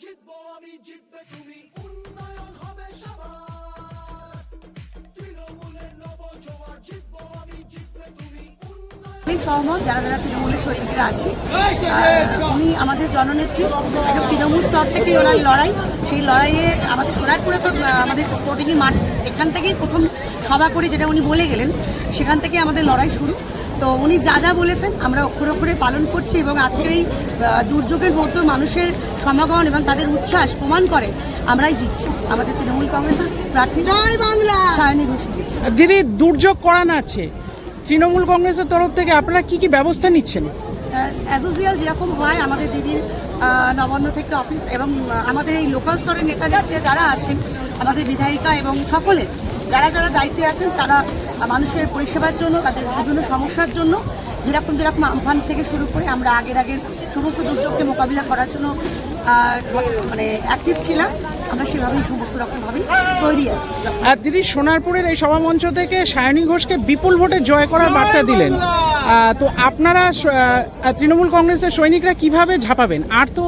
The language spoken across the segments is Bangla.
জিতবো আমি জিতবে তুমি। উন্নয়ন হবে সবার। তৃণমূলের নবজোয়ার জিতবো আমি জিতবে তুমি। আমি সহমত যারা যারা তৃণমূলের শহীদরা আছে উনি আমাদের জননেত্রী। একদম তৃণমূল স্তর থেকেই ওনার লড়াই। সেই লড়াইয়ে আমাদের সোনারপুরে তো আমাদের স্পোর্টিংয়ের মাঠ এখান থেকেই প্রথম সভা করে যেটা উনি বলে গেলেন সেখান থেকে আমাদের লড়াই শুরু। তো উনি যা যা বলেছেন আমরা অক্ষরে অক্ষরে পালন করছি এবং আজকের এই দুর্যোগের মধ্যে মানুষের সমাগম এবং তাদের উচ্ছ্বাস প্রমাণ করে আমরাই জিতছি। আমাদের তৃণমূল কংগ্রেসের প্রার্থী জয় বাংলা! সায়নী ঘোষ জিতছে। দিদি দুর্যোগ করা নাড়ছে। তৃণমূল কংগ্রেসের তরফ থেকে আপনারা কি কি ব্যবস্থা নিচ্ছেন? অ্যাজ ইউজুয়াল যেরকম হয় আমাদের দিদির নবান্ন থেকে অফিস এবং আমাদের এই লোকাল স্তরের নেতা যারা আছেন আমাদের বিধায়িকা এবং সকলে যারা যারা দায়িত্বে আছেন তারা মানুষের পরিষেবার জন্য তাদের বিভিন্ন সমস্যার জন্য যেরকম যেরকম আমফান থেকে শুরু করে আমরা আগের আগের সমস্ত দুর্যোগকে মোকাবিলা করার জন্য মানে অ্যাক্টিভ ছিলাম। আমরা সেভাবেই সমস্ত রকমভাবেই তৈরি আছি। আর দিদি সোনারপুরের এই সভামঞ্চ থেকে সায়নী ঘোষকে বিপুল ভোটে জয় করার বার্তা দিলেন। তো আপনারা তৃণমূল কংগ্রেসের সৈনিকরা কীভাবে ঝাঁপাবেন? আর তো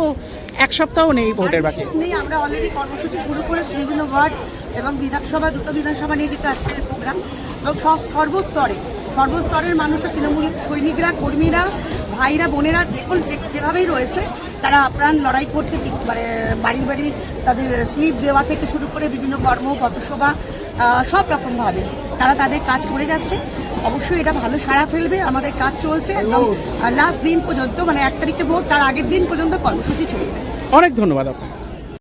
এক সপ্তাহ নেই ভোটের বাকি। নেই, আমরা অলরেডি কর্মসূচি শুরু করেছি, বিভিন্ন ওয়ার্ড এবং বিধানসভা, দুটো বিধানসভা নিয়ে যেটা আজকের প্রোগ্রাম এবং সব সর্বস্তরে, সর্বস্তরের মানুষও, তৃণমূল সৈনিকরা, কর্মীরা, ভাইরা, বোনেরা, যে কোন যেভাবেই রয়েছে, তারা আপ্রাণ লড়াই করছে মানে বাড়ি বাড়ি তাদের স্লিপ দেওয়া থেকে শুরু করে বিভিন্ন কর্ম, পথসভা সব রকমভাবে তারা তাদের কাজ করে যাচ্ছে। অবশ্যই এটা ভালো সাড়া ফেলবে, আমাদের কাজ চলছে একদম। লাস্ট দিন পর্যন্ত মানে এক তারিখে ভোট, তার আগের দিন পর্যন্ত কর্মসূচি চলবে। অনেক ধন্যবাদ আপনাকে।